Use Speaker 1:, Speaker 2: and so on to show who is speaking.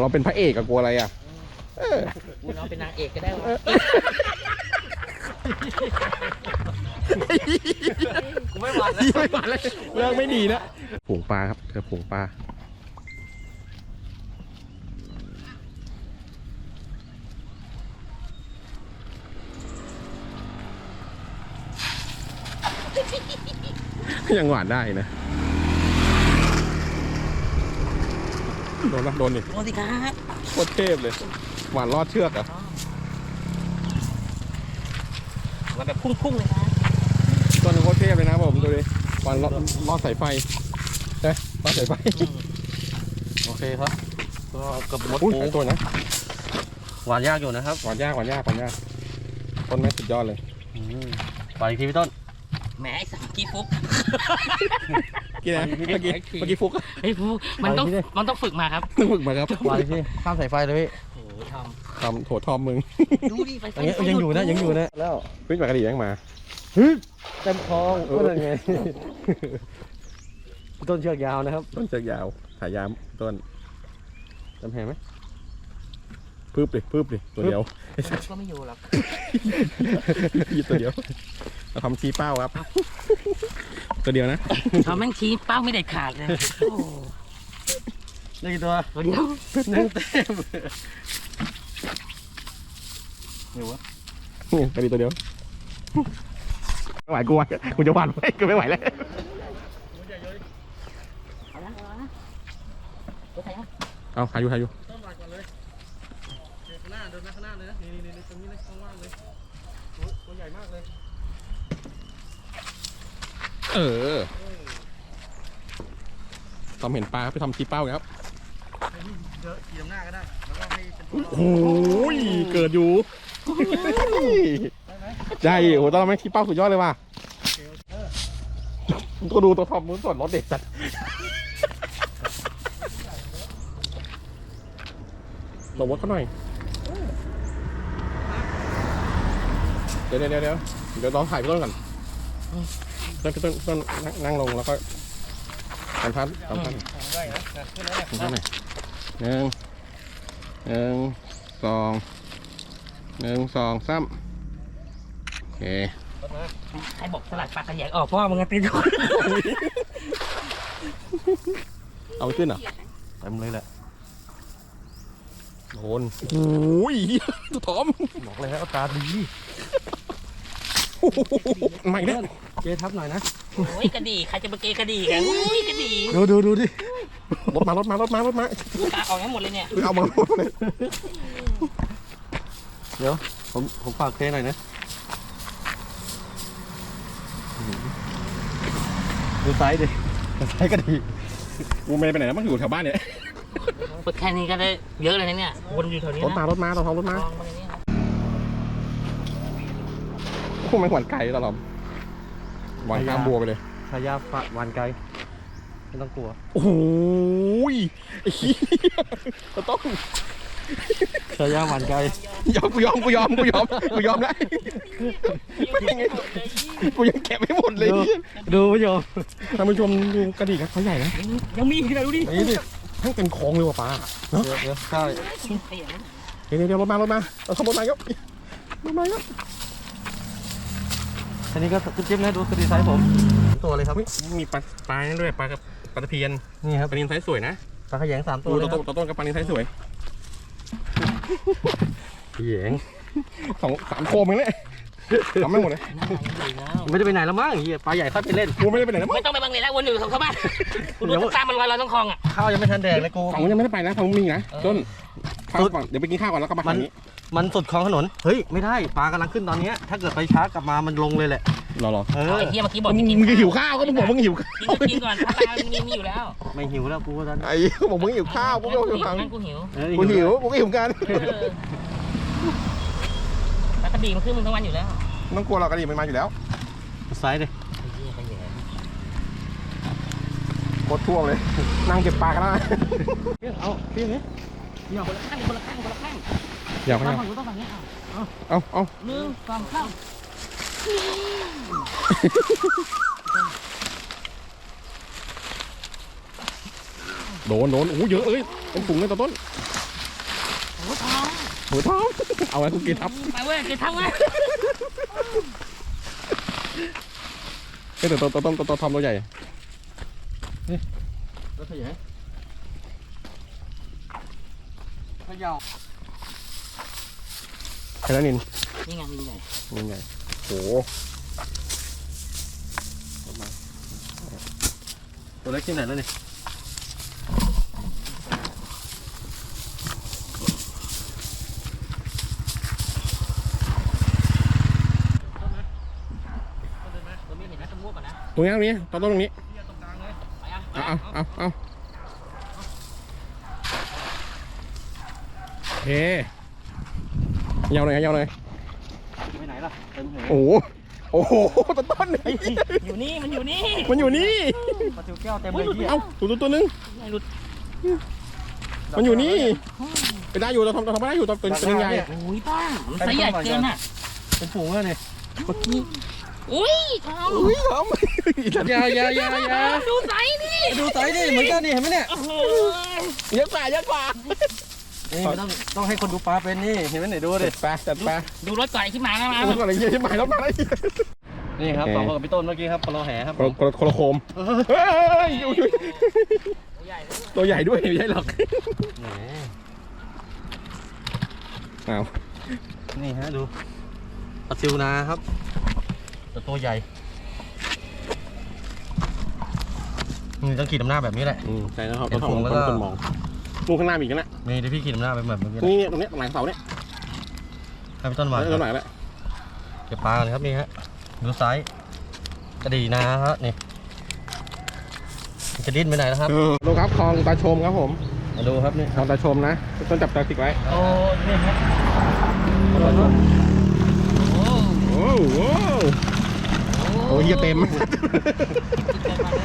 Speaker 1: เราเป็นพระเอกอะกลัวอะไรอะเออ
Speaker 2: กูน้องเป็นนางเอกก็ได้วะกูไม่หวั่นแล้ว
Speaker 1: ไม่หวานเลยเรื่องไม่ดีนะผงปลาครับเจอผงปลายังหวานได้นะ โดนปะโดนดิ
Speaker 2: โอ้สิครับ
Speaker 1: โคตรเทพเลย หวานรอดเชือกเหรอะ
Speaker 2: มันแบบพุ่งๆเลยนะ
Speaker 1: ต้นนึงโคตรเทพเลยนะผมดูดิหวานรอดรอดสายไฟใช่รอดสายไฟ
Speaker 3: โอเคครับ ก็เกับหมด
Speaker 1: อุ้ย
Speaker 3: ปู
Speaker 1: หลายตัวนะ
Speaker 3: หวานยากอยู่นะครับ
Speaker 1: หวานยากหวานยากหวานยากต้นไม้สุดยอดเลย
Speaker 3: อืมไปอีกทีพี่ต้น
Speaker 2: แหมไอ้สามกี้ฟุก
Speaker 1: กี่นะ
Speaker 3: ไป
Speaker 1: เมื่อกี้
Speaker 3: ไป
Speaker 1: เมื่อกี้ฟุก
Speaker 2: ไอ้ยฟุกมันต้อง
Speaker 3: ไปดิ
Speaker 2: มันต้องฝึกมาครับ
Speaker 1: ต้องฝึกมาครับ
Speaker 3: หวานอีกทีข้ามสายไฟเลยพี่
Speaker 2: โอ้โหท
Speaker 1: ทำโถทอมมึงำ
Speaker 2: ดูดิไฟ
Speaker 3: อย่างเงี้ยยังอยู่นะยังอยู่นะแล้ว
Speaker 1: ขึ้นปากกระดิ่งยังมา
Speaker 3: เต็มคลองก็เลยไงพี่ต้นเชือกยาวนะครับ
Speaker 1: ต้นเชือกยาวสายยามต้น
Speaker 3: จำแพงไหม
Speaker 1: พืบดิพืบดิตัวเดียว
Speaker 2: ก็ไม่อยู่หรอก
Speaker 1: หยิบตัวเดียวเราทำชี้เป้าครับ ตัวเดียวนะ
Speaker 2: เราแม่งชี้เป้าไม่เด็ดขาดเลยโอ้โห
Speaker 3: ได้กี่ตัว
Speaker 2: ตัวเดียว
Speaker 3: หนึ่งเต็มเดี๋ยววะ
Speaker 1: นี่กระดิ่งตัวเดียวไม่ไหวกูอะกูจะหวานไว้กูไม่ไหวแล้ว
Speaker 2: เอาละเอาละตัวใครอะ
Speaker 1: เอาหาอยู่หาอยู่
Speaker 3: ต้นหวานก่อนเลยเดินข้างหน้าเดินมาข้างหน้าเลยนะนี่นี่นี่ตรงนี้เลยว่างๆเลยโอ้ยตัวใหญ่มากเลย
Speaker 1: เออทำเห็นปลาครับไปทำชี้เป้าครับ
Speaker 3: เยอะขี่นำหน้าก็ได้ แล้วก็ให้เป็นตัว
Speaker 1: โอ้ยเกิดอยู่ใช่โอ้โหตอนนั้นแม่งชี้เป้าสุดยอดเลยว่ะก็ดูตัวทอมนู้นส่วนรถเด็กจัดหลบรถเขาหน่อยเดี๋ยวเดี๋ยวเดี๋ยวเดี๋ยวเดี๋ยวลองถ่ายพี่ต้นก่อน ต้นพี่ต้นต้นนั่งนั่งลงแล้วก็ทำท่านทำท่าน
Speaker 3: ได้นะขึ้นแล้ว
Speaker 1: ทำท่านหน่อยหนึ่งหนึ่งสองหนึ่งสองสามโอเค
Speaker 2: ใครบอกสลัดปลาขยงออกพ่อมึงอะติดทุก
Speaker 1: เอาไปขึ้นเหรอ
Speaker 3: เต็มเลยแหละ
Speaker 1: โดนโอ้ยตัวทอม
Speaker 3: บอกเลยครับอาการดี
Speaker 1: ใหม่เนี่ย
Speaker 3: เจทับหน่อยนะ
Speaker 2: โอ้ยกระดี่ใครจะไปเกยกระดี่กันโอ้ยกระดี่
Speaker 3: ดูดูดูดิ
Speaker 1: รถมารถมารถมารถมา
Speaker 2: ปลาออกทั้งหมดเลยเนี่ย
Speaker 1: เอามาหมดเลย
Speaker 3: ผมผมฝากเทหน่อยนะดูไซส์ดิดูไซส์ก็ดี
Speaker 1: กูไม่ได้ไปไหนแล้วมันอยู่แถวบ้านเนี่ย
Speaker 2: ฝึกแค่นี้ก็ได้เยอะเลยนะเนี่ยวนอยู่แถวนี้
Speaker 1: รถมา
Speaker 2: นะ
Speaker 1: รถมาตัวทอมรถมา
Speaker 2: ลองมาอย่างนี้ครับ
Speaker 1: โอ้โหมันหวานไก่ตลอดห วานข้ามบัวไปเลย
Speaker 3: ชายาฝะวันไกลไม่ต้องกลัว
Speaker 1: โอ้โหไอ้เหี้ยเราต้อง
Speaker 3: ชายาวันไกล
Speaker 1: ยอมกูยอมกูยอมกูยอมกูยอมแล้วกูยังแกะไม่หมดเลย
Speaker 3: ดูดูผู้ชม
Speaker 1: ท่านผู้ชมดูกระดิ่งครับเขาใหญ่นะ
Speaker 2: ยังมีอีกนะดูดิ
Speaker 1: นี่ดิทั้งเต็มคลองเลยว่ะป้า
Speaker 3: เดี๋ยวเดี๋ยวใช่
Speaker 1: เดี๋ยวเดี๋ยวรถมารถมาเราทำรถมาครับรถมาครับ
Speaker 3: อันนี้ก็จิ๊บๆนะดูสตีไซส์ผม ตัวเลยครับ
Speaker 1: เฮ้ยมีปลาปลานั่นด้วยปลากับปลาตะเพียน
Speaker 3: นี่ครับ
Speaker 1: ปลานินไซส์สวยนะ
Speaker 3: ปลาขยงสามตั
Speaker 1: ดู
Speaker 3: วเล
Speaker 1: ตั
Speaker 3: ยวครับ
Speaker 1: ต้นตัวต้นกับปลานินไซส์สวย
Speaker 3: ขยง
Speaker 1: สองสามโคมเองเลยทำไม่หมดเลย
Speaker 3: ไม่ได้ไปไหนแล้วมั้งเฮียปลาใหญ่ค่อยไปเล่น
Speaker 1: กูไม่ได้ไปไหนนะมั้ง
Speaker 2: ไม่ต้องไปบังเลยแล้ววนอยู่ของเขาบ้านกูดูตามมันลอยเราต้องคลองอะ
Speaker 3: ข้าวยังไม่ทันแดกเลยกู
Speaker 1: ฝั่งนู้นยังไม่ได้ไปนะฝั่งนู้นมีนะต้นข้าวก่อนเดี๋ยวไปกินข้าวก่อนแล้วก็มาทางนี้
Speaker 3: มันสุดคลองถนน เฮ้ย ไม่ได้ ปลากำลังขึ้นตอนเนี้ยถ้าเกิดไปช้ากลับมา มันลงเลยแหละ
Speaker 1: รอรอ
Speaker 3: เอ
Speaker 2: เอา
Speaker 3: อ
Speaker 2: ไอ้เหี้ยเมื่อกี้บอก
Speaker 1: มึ
Speaker 2: จะ
Speaker 1: ง
Speaker 2: กิน
Speaker 1: มึงหิวข้าวก็มึงบอกมึงหิวข้าว
Speaker 2: กินก็กินก่อนถ้าปลามันมีมีอยู่แล้ว
Speaker 3: ไม่หิวแล้วกูตอนนี้
Speaker 1: ไอ้บอกมึงหิวข้าวกูก็หิวข้าว
Speaker 2: งั้นกูหิว
Speaker 3: เออ
Speaker 1: กูหิวกูก็หิวกัน
Speaker 2: เออปลากระดีมันขึ้นมึงทั้งวันอยู่แล้ว
Speaker 1: ต้องกลัวเรากระดิ่งมันมาอยู่แล้ว
Speaker 3: ไซส์ดิ
Speaker 2: ไอ้เหี้ยขยง
Speaker 1: โคตรท่วมเลย นั่งเก็บปลากันแล้ว
Speaker 3: เอาพี่อย่างนี้
Speaker 2: คนละข้างคนละข้างคนละข้าง
Speaker 1: อยาก
Speaker 2: ต้
Speaker 1: ไหม
Speaker 2: องฝั่งนู้นต้องฝั่งนี้เอา
Speaker 1: เอาเอา
Speaker 2: หนึ่งสองสาม
Speaker 1: โดนโดนโอ้เยอะเลยเป็นฝูงเลยตะต้น
Speaker 2: หัวทอง
Speaker 1: หมูทองเอาไว้คุกกี้ทับ
Speaker 2: ไปเว้ยเกทับเว้ย
Speaker 1: เฮ้ยแต่ตัวตัวตัวตัวตัวทอมตัวใหญ่
Speaker 3: รถขยายขย่า
Speaker 1: แค่นั้นนิน
Speaker 2: นี่ไงมีใหญ่
Speaker 1: นี่ไงโห
Speaker 3: ตัวเล็กที่ไหนแล้วนี่
Speaker 2: ตัวนี้เห็นนะต้องมั่วก่อนนะ
Speaker 1: ตรงนี้ตรงนี้ต้นต้นตรงนี้
Speaker 3: ตรงกลางเลย
Speaker 2: ไปอะ
Speaker 1: เอาเอาเอาเอาโอเค ยาวหน่อยยาวหน่อย
Speaker 3: ไปไหนล่ะเต็มหู
Speaker 1: โอ้โหโอ้โหต้นต้น
Speaker 2: อยู่นี่มันอยู่นี่
Speaker 1: มันอยู่นี่
Speaker 3: ปลาซิวแก้วเต็มเลยพี่
Speaker 1: เอ้าตัวตัวตัวนึง
Speaker 2: ไงหลุด
Speaker 1: มันอยู่นี่ไปได้อยู่เราทำเราทำไม่ได้อยู่ตัวตัวตัวใหญ่
Speaker 2: โอ้ยป้ามันไซส์ใหญ่เกินอะ
Speaker 3: เป็นฝูงเลยนี่
Speaker 2: อุ้ยทอง
Speaker 1: อุ้ยทำ
Speaker 3: อย่าอย่าอย่าอย่า
Speaker 2: ดูไซส์นี่
Speaker 3: ดูไซส์ดิเหมือนกันนี่เห็นไหมเนี่ย
Speaker 2: โอ้โห
Speaker 1: เยอะกว่าเยอะกว่า
Speaker 3: นี่ไม่ต้องต้องให้คนดูปลาเป็นนี่เห็นไหมไหนดูดิ
Speaker 1: ไปจัดไป
Speaker 2: ดูรถก่อนไอ้ที่มาแล้วมา
Speaker 1: มันอะไรเงี้ยที่หมายแล้วมาได้
Speaker 3: นี่ครับ
Speaker 1: โอเค
Speaker 3: สองคนกับพี่ต้นเมื่อกี้ครับปลาแหครับ
Speaker 1: คนคนคนละโคมเฮ้ยอยู่อยู่
Speaker 2: ใหญ่เลย
Speaker 1: ตัวใหญ่ด้วยไม่ใช่หรอก
Speaker 3: แหม
Speaker 1: อ้าว
Speaker 3: นี่ฮะดูปลาซิวนาครับแต่ตัวใหญ่นี่ต้องขีดน้ำหน้าแบบนี้แหละ
Speaker 1: อืมใช่แล้วครับ
Speaker 3: เห็น
Speaker 1: ต้อง
Speaker 3: ผมแล้ว
Speaker 1: ต้
Speaker 3: ก็
Speaker 1: องคนมอง ลูกข้างหน้ามีอีกันนะ
Speaker 3: นี่เดี๋ยวพี่ขีดน้ำหน้าไปแบบเมื่อกี้
Speaker 1: นี่เนี่ยตรงเนี้ยหลังเสาเนี่ย
Speaker 3: ให้พี่ต้นหมา
Speaker 1: เออหลังแล้ว
Speaker 3: เก็บปลากันครับนี่ฮะดูไซส์กระดีนาฮะนี่มันจะดิ้นไปไหนแล้วครับ
Speaker 1: ดูครับคลองตาชมครับผม
Speaker 3: มาดูครับนี่
Speaker 1: คลองตาชมนะต้นจับตาติกไว้
Speaker 3: โอ้นี่ครับ
Speaker 2: โอ้
Speaker 1: โอ้โหโอ้ยเหี้ยเต็ม
Speaker 2: เต็